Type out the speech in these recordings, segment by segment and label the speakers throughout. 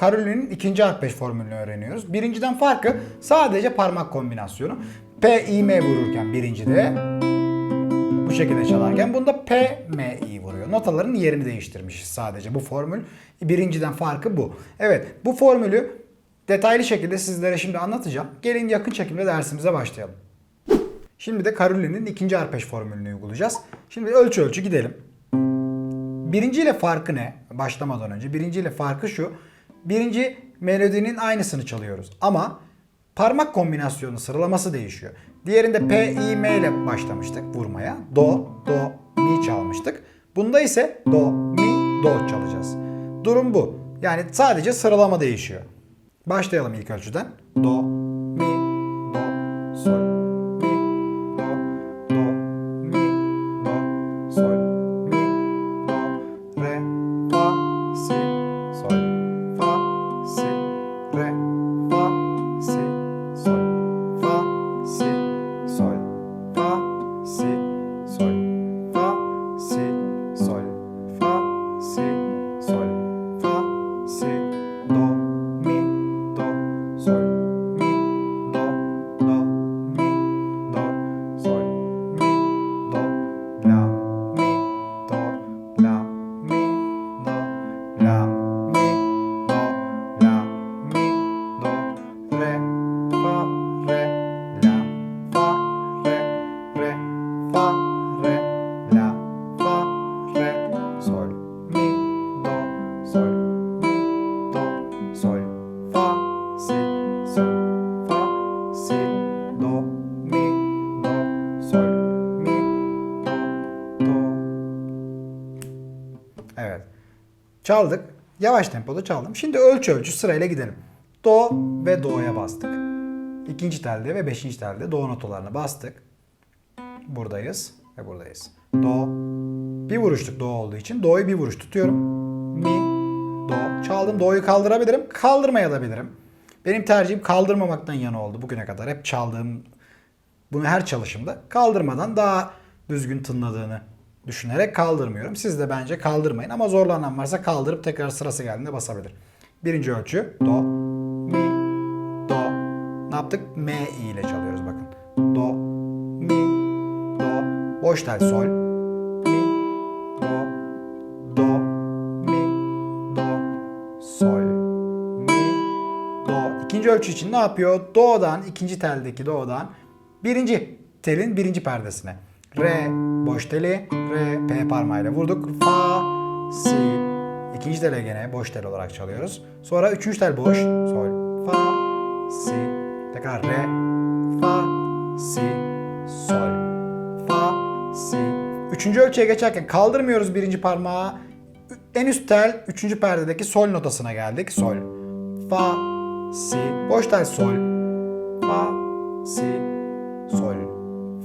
Speaker 1: Karoli'nin ikinci arpej formülünü öğreniyoruz. Birinciden farkı sadece parmak kombinasyonu. P, I, M vururken birincide bu şekilde çalarken bunda P, M, I vuruyor. Notaların yerini değiştirmişiz sadece bu formül. Birinciden farkı bu. Evet bu formülü detaylı şekilde sizlere şimdi anlatacağım. Gelin yakın çekimde dersimize başlayalım. Şimdi de Karoli'nin ikinci arpej formülünü uygulayacağız. Şimdi ölçü ölçü gidelim. Birinciyle farkı ne? Başlamadan önce. Birinciyle farkı şu. Birinci melodinin aynısını çalıyoruz. Ama parmak kombinasyonu sıralaması değişiyor. Diğerinde P, I, M ile başlamıştık vurmaya. Do, do, mi çalmıştık. Bunda ise do, mi, do çalacağız. Durum bu. Yani sadece sıralama değişiyor. Başlayalım ilk ölçüden. Do, mi, Çaldık. Yavaş tempoda çaldım. Şimdi ölçü ölçü sırayla gidelim. Do ve do'ya bastık. İkinci telde ve beşinci telde do notalarına bastık. Buradayız ve buradayız. Do. Bir vuruşluk do olduğu için do'yu bir vuruş tutuyorum. Mi, do. Çaldım. Do'yu kaldırabilirim. Kaldırmayabilirim. Benim tercihim kaldırmamaktan yana oldu bugüne kadar. Hep çaldığım bunu her çalışımda kaldırmadan daha düzgün tınladığını düşünerek kaldırmıyorum. Siz de bence kaldırmayın ama zorlanan varsa kaldırıp tekrar sırası geldiğinde basabilir. Birinci ölçü do, mi, do. Ne yaptık? M ile çalıyoruz bakın. Do, mi, do. Boş tel sol, mi, do, do, mi, do, sol, mi, do. İkinci ölçü için ne yapıyor? Do'dan, ikinci teldeki do'dan birinci telin birinci perdesine. Re, boş teli, re, p parmağıyla vurduk. Fa, si. İkinci tele gene boş tel olarak çalıyoruz. Sonra üçüncü tel boş. Sol, fa, si. Tekrar re, fa, si, sol, fa, si. Üçüncü ölçüye geçerken kaldırmıyoruz birinci parmağı. En üst tel üçüncü perdedeki sol notasına geldik. Sol, fa, si. Boş tel sol, fa, si, sol,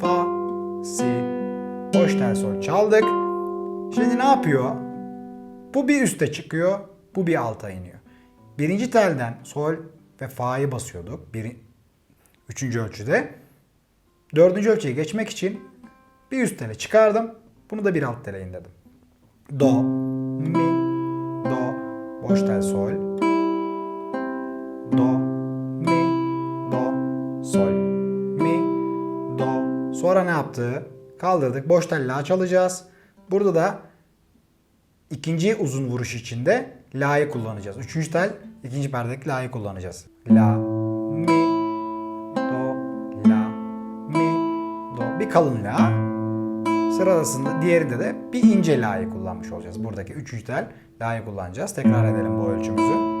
Speaker 1: fa, si. Boş tel sol çaldık. Şimdi ne yapıyor? Bu bir üste çıkıyor, bu bir alta iniyor. Birinci telden sol ve fa'yı basıyorduk. Bir, üçüncü ölçüde. Dördüncü ölçüye geçmek için bir üst tele çıkardım. Bunu da bir alt tele indirdim. Do, mi, do, boş tel sol, do, Sonra ne yaptı? Kaldırdık. Boş tel la çalacağız. Burada da ikinci uzun vuruş içinde la'yı kullanacağız. Üçüncü tel ikinci perdedeki la'yı kullanacağız. La, mi, do, la, mi, do. Bir kalın la. Sırasında diğerinde de bir ince la'yı kullanmış olacağız. Buradaki üçüncü tel la'yı kullanacağız. Tekrar edelim bu ölçümüzü.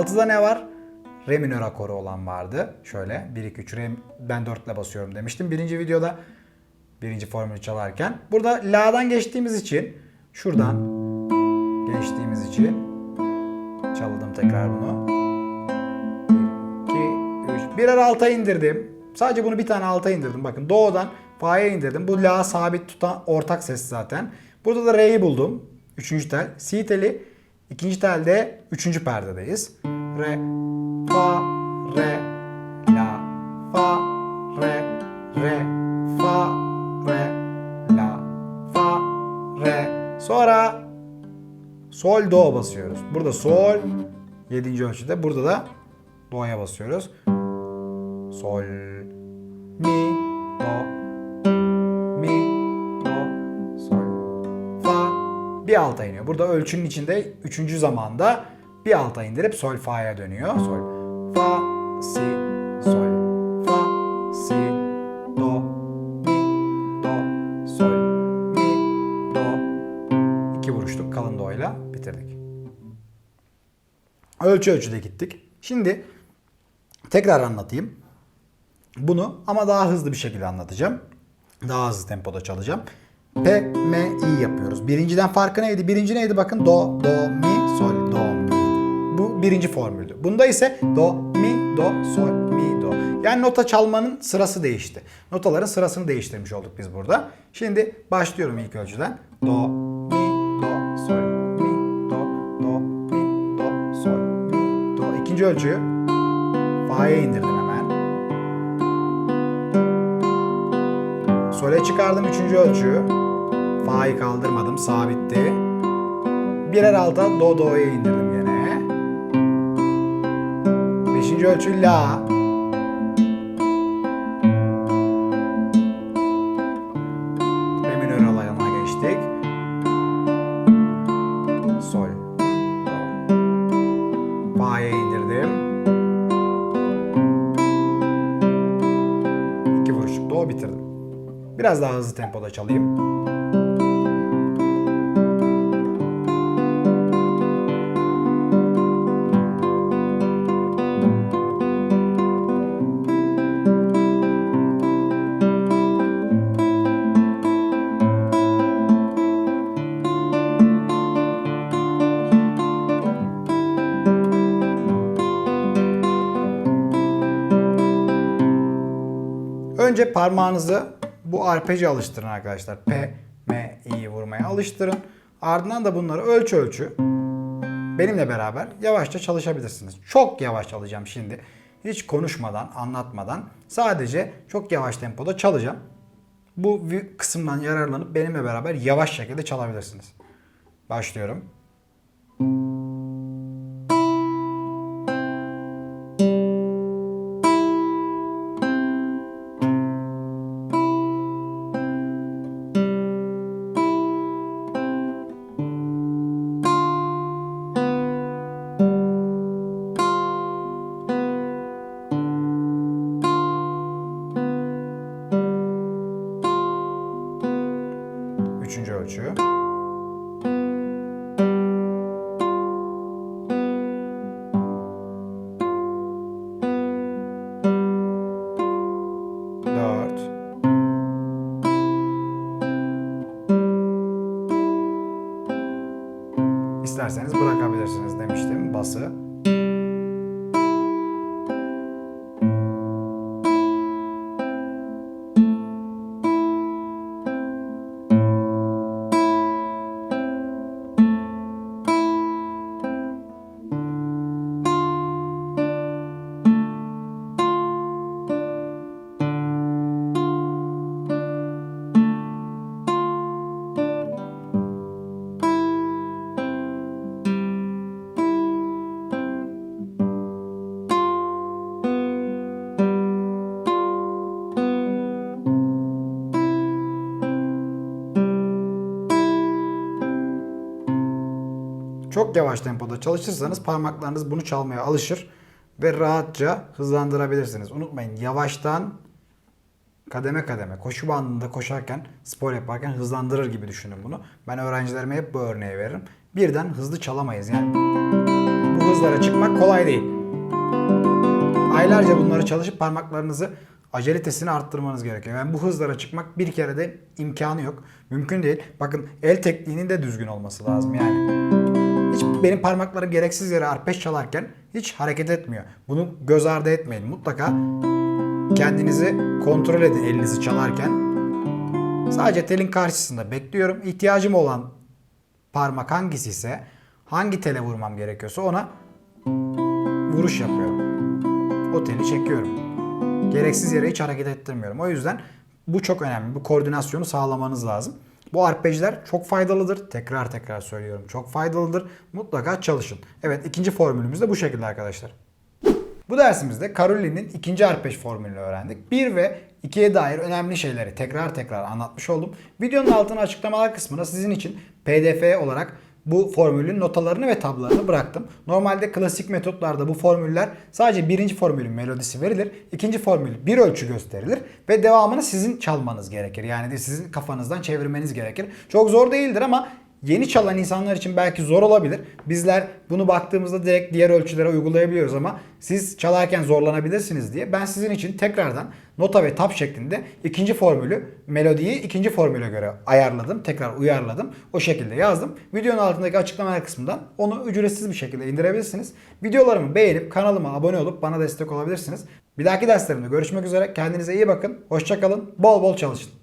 Speaker 1: 6'da ne var? Re minör akoru olan vardı. Şöyle 1 2 3 re ben 4 ile basıyorum demiştim birinci videoda. Birinci formülü çalarken. Burada la'dan geçtiğimiz için şuradan geçtiğimiz için çaldım tekrar bunu. 2 3 birer alta indirdim. Sadece bunu bir tane alta indirdim. Bakın do'dan fa'ya indirdim. Bu la sabit tutan ortak ses zaten. Burada da re'yi buldum. Üçüncü tel. Si teli İkinci telde üçüncü perdedeyiz. Re, fa, re, la, fa, re, re, fa, re, la, fa, re. Sonra sol do basıyoruz. Burada sol 7. ölçüde. Burada da do'ya basıyoruz. Sol, mi, do, Bir alta iniyor. Burada ölçünün içinde üçüncü zamanda bir alta indirip sol, fa'ya dönüyor. Sol, fa, si, sol, fa, si, do, mi, do, sol, mi, do. İki vuruşluk kalın do'yla bitirdik. Ölçü ölçüde gittik. Şimdi tekrar anlatayım. Bunu ama daha hızlı bir şekilde anlatacağım. Daha hızlı tempoda çalacağım. P, M, I yapıyoruz. Birinciden farkı neydi? Birinci neydi? Bakın do, do, mi, sol, do, mi. Bu birinci formüldü. Bunda ise do, mi, do, sol, mi, do. Yani nota çalmanın sırası değişti. Notaların sırasını değiştirmiş olduk biz burada. Şimdi başlıyorum ilk ölçüden. Do, mi, do, sol, mi, do, do, mi, do, sol, mi, do. İkinci ölçüyü fa'ya indirdim hemen. Sol'e çıkardım üçüncü ölçüyü. Fa'yı kaldırmadım, sabitti. Birer alta do do'ya indirdim gene. Beşinci ölçü la. Re alayına geçtik. Sol. Fa'ya indirdim. İki vuruşluk do bitirdim. Biraz daha hızlı tempoda çalayım. Önce parmağınızı bu arpeji alıştırın arkadaşlar. P, M, İ'yi vurmaya alıştırın. Ardından da bunları ölçü ölçü benimle beraber yavaşça çalışabilirsiniz. Çok yavaş çalacağım şimdi. Hiç konuşmadan, anlatmadan sadece çok yavaş tempoda çalacağım. Bu kısımdan yararlanıp benimle beraber yavaş şekilde çalabilirsiniz. Başlıyorum. İsterseniz bırakabilirsiniz demiştim bası. Çok yavaş tempoda çalışırsanız parmaklarınız bunu çalmaya alışır ve rahatça hızlandırabilirsiniz. Unutmayın yavaştan kademe kademe koşu bandında koşarken spor yaparken hızlandırır gibi düşünün bunu. Ben öğrencilerime hep bu örneği veririm. Birden hızlı çalamayız yani. Bu hızlara çıkmak kolay değil. Aylarca bunları çalışıp parmaklarınızı acelitesini arttırmanız gerekiyor. Yani bu hızlara çıkmak bir kere de imkanı yok. Mümkün değil. Bakın el tekniğinin de düzgün olması lazım yani. Benim parmaklarım gereksiz yere arpeş çalarken hiç hareket etmiyor. Bunu göz ardı etmeyin. Mutlaka kendinizi kontrol edin elinizi çalarken. Sadece telin karşısında bekliyorum. İhtiyacım olan parmak hangisi ise hangi tele vurmam gerekiyorsa ona vuruş yapıyorum. O teli çekiyorum. Gereksiz yere hiç hareket ettirmiyorum. O yüzden bu çok önemli. Bu koordinasyonu sağlamanız lazım. Bu arpejler çok faydalıdır. Tekrar tekrar söylüyorum. Çok faydalıdır. Mutlaka çalışın. Evet ikinci formülümüz de bu şekilde arkadaşlar. Bu dersimizde Caroline'in ikinci arpej formülünü öğrendik. 1 ve 2'ye dair önemli şeyleri tekrar tekrar anlatmış oldum. Videonun altına açıklamalar kısmına sizin için pdf olarak bu formülün notalarını ve tablolarını bıraktım. Normalde klasik metotlarda bu formüller sadece birinci formülün melodisi verilir. ikinci formül bir ölçü gösterilir ve devamını sizin çalmanız gerekir. Yani sizin kafanızdan çevirmeniz gerekir. Çok zor değildir ama Yeni çalan insanlar için belki zor olabilir. Bizler bunu baktığımızda direkt diğer ölçülere uygulayabiliyoruz ama siz çalarken zorlanabilirsiniz diye ben sizin için tekrardan nota ve tap şeklinde ikinci formülü, melodiyi ikinci formüle göre ayarladım. Tekrar uyarladım. O şekilde yazdım. Videonun altındaki açıklamalar kısmından onu ücretsiz bir şekilde indirebilirsiniz. Videolarımı beğenip kanalıma abone olup bana destek olabilirsiniz. Bir dahaki derslerimde görüşmek üzere. Kendinize iyi bakın. Hoşçakalın. Bol bol çalışın.